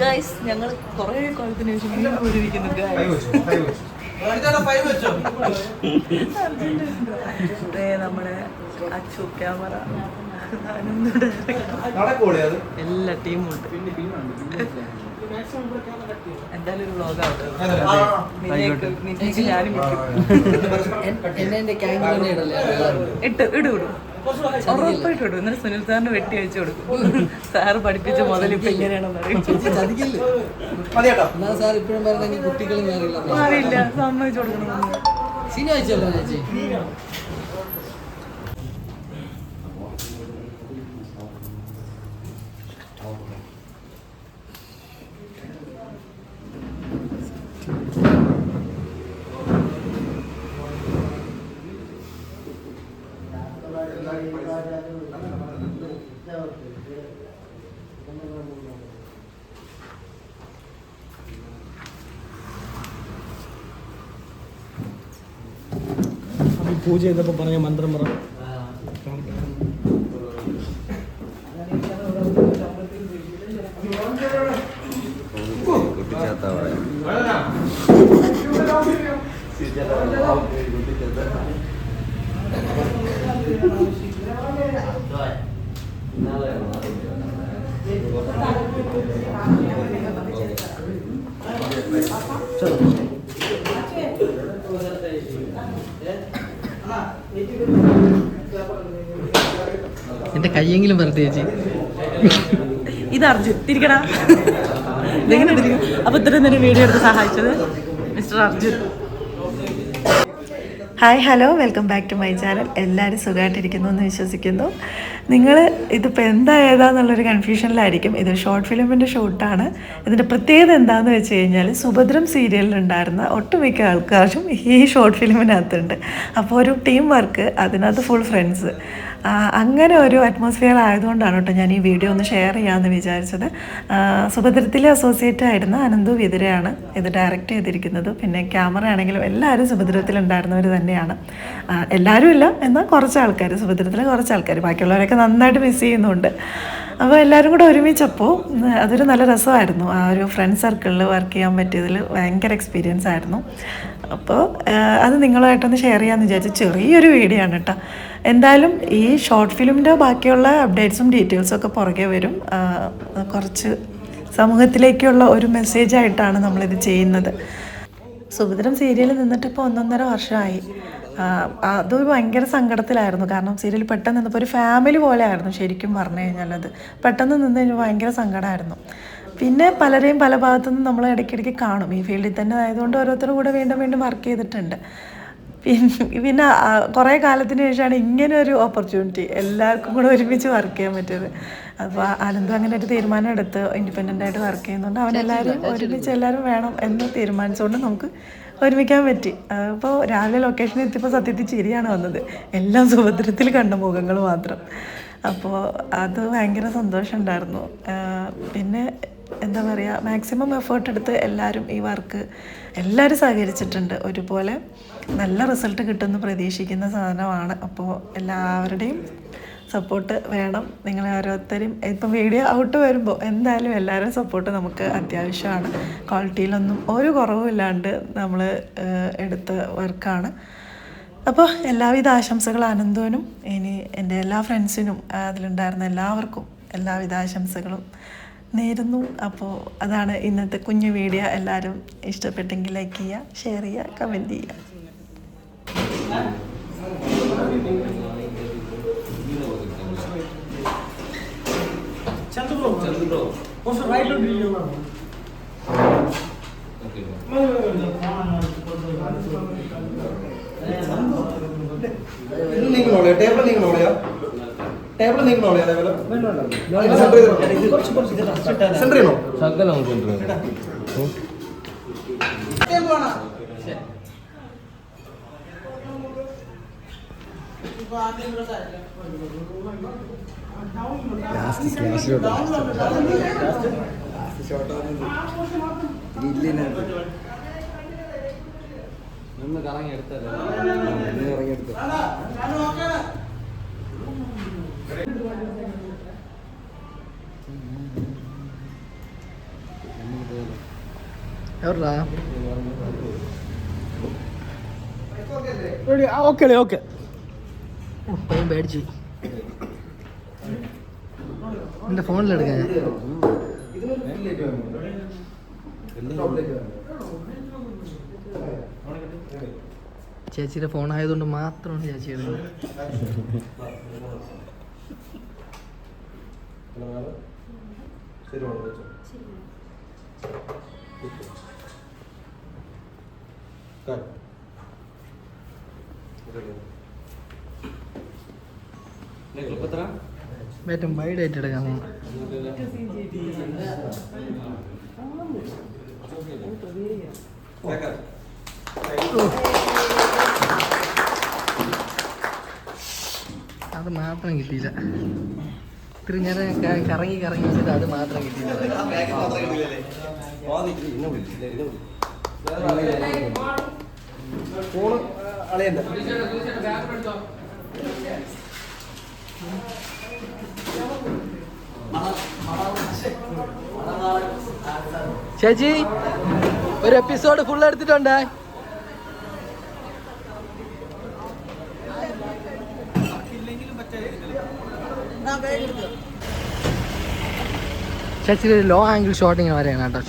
Guys ഞങ്ങൾ കുറേ കാലത്തിന് ശേഷം വീണ്ടും നമ്മുടെ അച്ചു ക്യാമറ എല്ലാ ടീമും ഉണ്ട്. എന്തായാലും ഒരു വ്ളോഗ് ആവട്ടെ. ഞാനും ഇട്ട് ഇടും ഇടും. ഉറപ്പായിട്ട് എന്നിട്ട് സുനിൽ സാറിന് വെട്ടി അയച്ചു കൊടുക്കും. സാറ് പഠിപ്പിച്ച മുതൽ ഇപ്പൊ എങ്ങനെയാണെന്ന് അറിയും. ചതിക്കില്ലേ? സാർ ഇപ്പോഴും പറഞ്ഞെങ്കിൽ കുട്ടികൾ മാറിയില്ല. അറിയില്ല സമ്മതിച്ചു കൊടുക്കണം. സിനിമ പൂജ ചെയ്തപ്പോൾ പറഞ്ഞ മന്ത്രം പറ എന്റെ കൈയെങ്കിലും വെറുതെ ചേച്ചി. ഇത് അർജുൻ തിരിക്കടാ. അപ്പൊ ഇത്രയും നേരം വീഡിയോ എടുത്ത് സഹായിച്ചത് mister Arjun hi hello welcome back to my channel എല്ലാവരും സുഖമായിട്ടിരിക്കുന്നു എന്ന് വിശ്വസിക്കുന്നു. നിങ്ങൾ ഇതിപ്പോൾ എന്താ ഏതാന്നുള്ളൊരു കൺഫ്യൂഷനിലായിരിക്കും ഇത് ഷോർട്ട് ഫിലിമിന്റെ ഷൂട്ടാണ് ഇതിന്റെ പ്രത്യേകത എന്താണെന്ന് വെച്ച് കഴിഞ്ഞാൽ സുഭദ്രം സീരിയലിലുണ്ടായിരുന്ന ഒട്ടുമിക്ക ആൾക്കാരും ഈ ഷോർട്ട് ഫിലിമിനകത്തുണ്ട് അപ്പോൾ ഒരു ടീം വർക്ക് അതിനകത്ത് ഫുൾ ഫ്രണ്ട്സ് അങ്ങനെ ഒരു അറ്റ്മോസ്ഫിയർ ആയതുകൊണ്ടാണ് കേട്ടോ ഞാൻ ഈ വീഡിയോ ഒന്ന് ഷെയർ ചെയ്യാമെന്ന് വിചാരിച്ചത്. സുഭദ്രത്തിലെ അസോസിയേറ്റ് ആയിരുന്ന അനന്തു വിതിരയാണ് ഇത് ഡയറക്റ്റ് ചെയ്തിരിക്കുന്നത്. പിന്നെ ക്യാമറ ആണെങ്കിലും എല്ലാവരും സുഭദ്രത്തിൽ സുഭദ്രത്തിലുണ്ടായിരുന്നവർ തന്നെയാണ്. എല്ലാവരും ഇല്ല എന്നാൽ കുറച്ച് ആൾക്കാർ സുഭദ്രത്തിലെ കുറച്ച് ആൾക്കാർ ബാക്കിയുള്ളവരൊക്കെ നന്നായിട്ട് മിസ് ചെയ്യുന്നുണ്ട്. അപ്പോൾ എല്ലാവരും കൂടെ ഒരുമിച്ചപ്പോൾ അതൊരു നല്ല രസമായിരുന്നു. ആ ഒരു ഫ്രണ്ട് സർക്കിളിൽ വർക്ക് ചെയ്യാൻ പറ്റിയതിൽ ഭയങ്കര എക്സ്പീരിയൻസ് ആയിരുന്നു. അപ്പോൾ അത് നിങ്ങളുമായിട്ടൊന്ന് ഷെയർ ചെയ്യാമെന്ന് വിചാരിച്ചു ചെറിയൊരു വീഡിയോ ആണ് കേട്ടോ. എന്തായാലും ഈ ഷോർട്ട് ഫിലിമിന്റെ ബാക്കിയുള്ള അപ്ഡേറ്റ്സും ഡീറ്റെയിൽസും ഒക്കെ പുറകെ വരും. കുറച്ച് സമൂഹത്തിലേക്കുള്ള ഒരു മെസ്സേജ് മെസ്സേജായിട്ടാണ് നമ്മളിത് ചെയ്യുന്നത്. സുഭദ്രം സീരിയലിൽ നിന്നിട്ടിപ്പോൾ ഒന്നൊന്നര വർഷമായി. അതൊരു അത് ഭയങ്കര സങ്കടത്തിലായിരുന്നു. കാരണം സീരിയൽ പെട്ടെന്ന് നിന്നപ്പോൾ ഒരു ഫാമിലി പോലെ ആയിരുന്നു ശരിക്കും പറഞ്ഞു കഴിഞ്ഞാൽ അത്. പെട്ടെന്ന് നിന്ന് കഴിഞ്ഞാൽ ഭയങ്കര സങ്കടമായിരുന്നു. പിന്നെ പലരെയും പല ഭാഗത്തുനിന്ന് നമ്മൾ ഇടയ്ക്കിടയ്ക്ക് കാണും. ഈ ഫീൽഡിൽ തന്നെ ആയതുകൊണ്ട് ഓരോരുത്തരും കൂടെ വീണ്ടും വീണ്ടും വർക്ക് ചെയ്തിട്ടുണ്ട്. പിന്നെ കുറേ കാലത്തിന് ശേഷമാണ് ഇങ്ങനെ ഒരു ഓപ്പർച്യൂണിറ്റി എല്ലാവർക്കും കൂടെ ഒരുമിച്ച് വർക്ക് ചെയ്യാൻ പറ്റിയത്. അപ്പോൾ ആനന്ദം അങ്ങനെ ഒരു തീരുമാനം എടുത്ത് ഇൻഡിപെൻഡന്റ് ആയിട്ട് വർക്ക് ചെയ്യുന്നുണ്ട്. അവനെല്ലാവരും ഒരുമിച്ച് എല്ലാവരും വേണം എന്ന് തീരുമാനിച്ചുകൊണ്ട് നമുക്ക് ഒരുമിക്കാൻ പറ്റി. അപ്പോൾ രാവിലെ ലൊക്കേഷനിൽ എത്തിയപ്പോൾ സത്യത്തിൽ ചിരിയാണ് വന്നത്. എല്ലാം സുഭദ്രത്തിൽ കണ്ട മുഖങ്ങൾ മാത്രം. അപ്പോൾ അത് ഭയങ്കര സന്തോഷമുണ്ടായിരുന്നു. പിന്നെ എന്താ പറയുക മാക്സിമം എഫേർട്ട് എടുത്ത് എല്ലാവരും ഈ വർക്ക് എല്ലാവരും സഹകരിച്ചിട്ടുണ്ട്. ഒരുപോലെ നല്ല റിസൾട്ട് കിട്ടുമെന്ന് പ്രതീക്ഷിക്കുന്ന സാധനമാണ്. അപ്പോൾ എല്ലാവരുടെയും സപ്പോർട്ട് വേണം. നിങ്ങൾ ഓരോരുത്തരും ഇപ്പം വീഡിയോ ഔട്ട് വരുമ്പോൾ എന്തായാലും എല്ലാവരും സപ്പോർട്ട് നമുക്ക് അത്യാവശ്യമാണ്. ക്വാളിറ്റിയിലൊന്നും ഒരു കുറവുമില്ലാണ്ട് നമ്മൾ എടുത്ത വർക്കാണ് അപ്പോൾ എല്ലാവിധ ആശംസകൾ ആനന്ദവനും ഇനി എന്റെ എല്ലാ ഫ്രണ്ട്സിനും അതിലുണ്ടായിരുന്ന എല്ലാവർക്കും എല്ലാവിധ ആശംസകളും. നേരുന്നു. അപ്പോൾ അതാണ് ഇന്നത്തെ കുഞ്ഞു വീഡിയോ. എല്ലാവരും ഇഷ്ടപ്പെട്ടെങ്കിൽ ലൈക്ക് ചെയ്യുക ഷെയർ ചെയ്യുക കമന്റ് ചെയ്യുക. ടേബിൾ ബ്രോ ടേബിൾ നീങ്ങണോളയോ അതേപോലെ സെന്റർ ചെയ്യണോ? ശകലം നിന്ന് കറങ്ങി എടുത്തല്ലേ ആ എന്റെ ഫോണിൽ എടുക്കാൻ ചേച്ചിയുടെ ഫോൺ ആയതുകൊണ്ട് മാത്രമാണ് ചേച്ചി എടുക്കുന്നത്. ശരി മോളെ വെച്ചോ Cut. ഏറ്റവും വൈഡ് ആയിട്ട് എടുക്കാൻ ഫോൺ അത് മാത്രം കിട്ടിയില്ല. ഇത്ര ഞാൻ കറങ്ങി കറങ്ങി വെച്ചിട്ട് അത് മാത്രം കിട്ടിയില്ല. ചേച്ചി ഒരു എപ്പിസോഡ് ഫുൾ എടുത്തിട്ടുണ്ട്? ഒരു ലോ ആംഗിൾ ഷോട്ട് ഇങ്ങനെ വരെയാണ് കേട്ടോ.